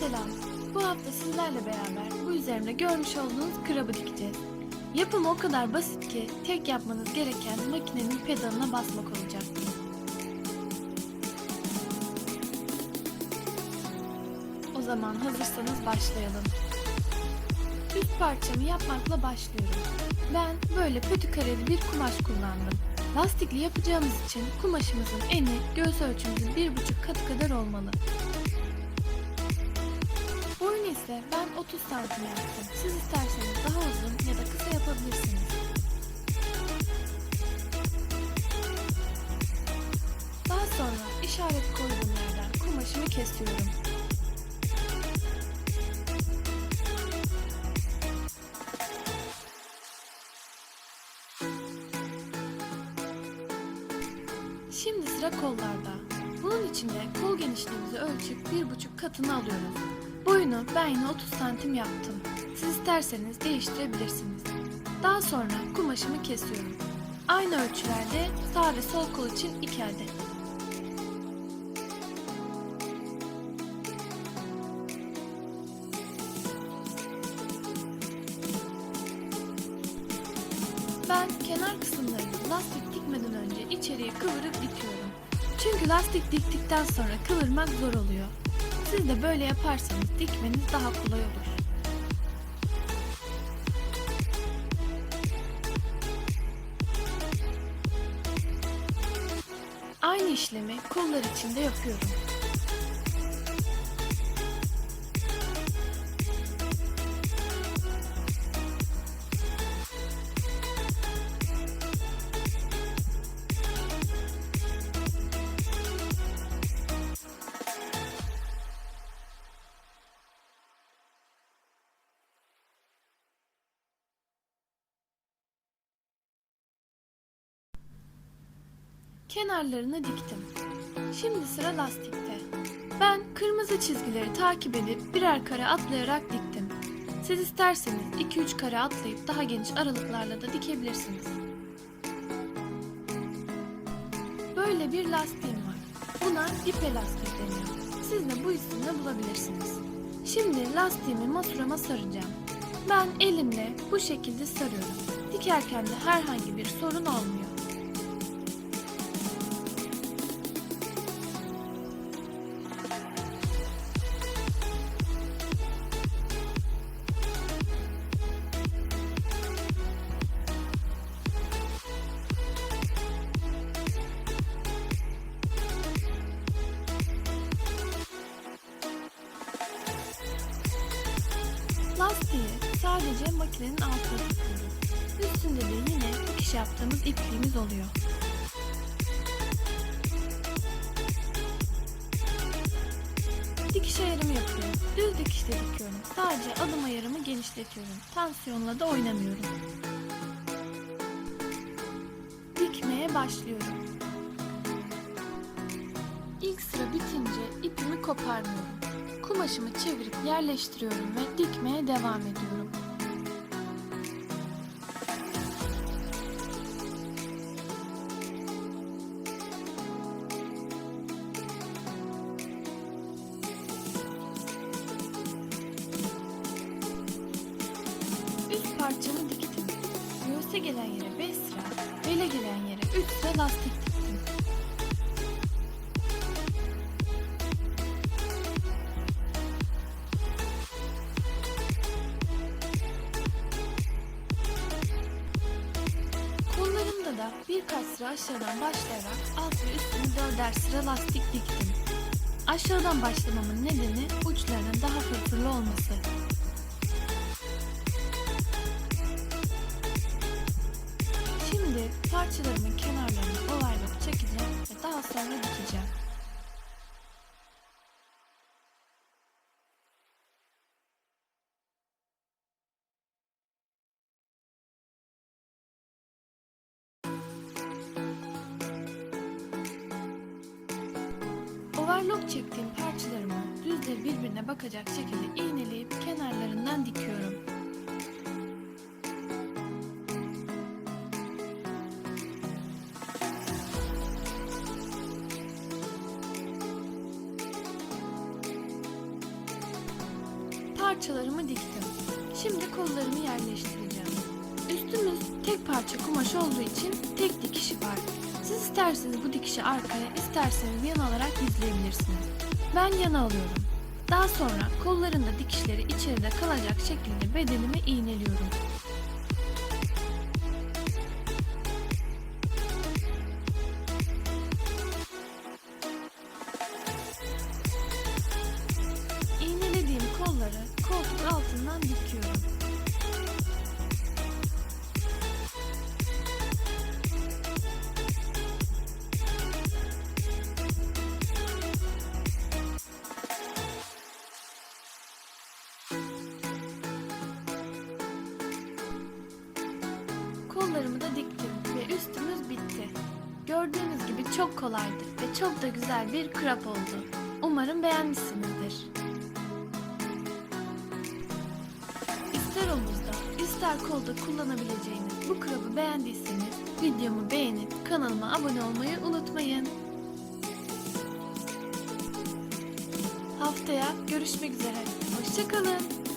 Selam. Bu hafta sizlerle beraber bu üzerimde görmüş olduğunuz krabı dikeceğiz. Yapımı o kadar basit ki tek yapmanız gereken makinenin pedalına basmak olacak. O zaman hazırsanız başlayalım. Üst parçamı yapmakla başlıyorum. Ben böyle pötü kareli bir kumaş kullandım. Lastikli yapacağımız için kumaşımızın eni göğüs ölçümüzün bir buçuk katı kadar olmalı. İse ben 30 santim yaptım. Siz isterseniz daha uzun ya da kısa yapabilirsiniz. Daha sonra işaret koyduğum yerden kumaşımı kesiyorum. Şimdi sıra kollarda. Bunun için de kol genişliğimizi ölçüp bir buçuk katını alıyoruz. Boyunu ben yine 30 santim yaptım. Siz isterseniz değiştirebilirsiniz. Daha sonra kumaşımı kesiyorum. Aynı ölçülerde sağ ve sol kol için iki adet. Ben kenar kısımlarını lastik dikmeden önce içeriye kıvırıp dikiyorum. Çünkü lastik diktikten sonra kıvırmak zor oluyor. Siz de böyle yaparsanız dikmeniz daha kolay olur. Aynı işlemi kollar için de yapıyorum. Kenarlarını diktim. Şimdi sıra lastikte. Ben kırmızı çizgileri takip edip birer kare atlayarak diktim. Siz isterseniz 2-3 kare atlayıp daha geniş aralıklarla da dikebilirsiniz. Böyle bir lastiğim var. Buna dip elastik deniyor. Siz de bu isimle bulabilirsiniz. Şimdi lastiğimi masurama saracağım. Ben elimle bu şekilde sarıyorum. Dikerken de herhangi bir sorun olmuyor. Lastiği sadece makinenin altına takıyoruz. Üstünde de yine dikiş yaptığımız ipliğimiz oluyor. Dikiş ayarımı yapıyorum. Düz dikişle dikiyorum. Sadece adım ayarımı genişletiyorum. Tansiyonla da oynamıyorum. Dikmeye başlıyorum. İlk sıra bitince ipimi koparmıyorum. Kumaşımı çevirip yerleştiriyorum ve dikmeye devam ediyorum. Parçamı diktim. Göğüse gelen yere 5 sıra, bele gelen yere 3 sıra lastik diktim. Da birkaç sıra aşağıdan başlayarak alt ve üstünü dörder sıra lastik diktim. Aşağıdan başlamamın nedeni uçlarının daha fırfırlı olması. Şimdi parçalarımın Overlock çektiğim parçalarımı düzleri birbirine bakacak şekilde iğneleyip kenarlarından dikiyorum. parçalarımı diktim. Şimdi kollarımı yerleştireceğim. Üstümüz tek parça kumaş olduğu için tek dikişi var. Siz isterseniz bu dikişi arkaya, isterseniz yana alarak izleyebilirsiniz. Ben yana alıyorum. Daha sonra kollarında dikişleri içeride kalacak şekilde bedenime iğneliyorum. Gördüğünüz gibi çok kolaydı ve çok da güzel bir krap oldu. Umarım beğenmişsinizdir. İster omuzda, ister kolda kullanabileceğiniz bu krabı beğendiyseniz videomu beğenip kanalıma abone olmayı unutmayın. Haftaya görüşmek üzere. Hoşçakalın.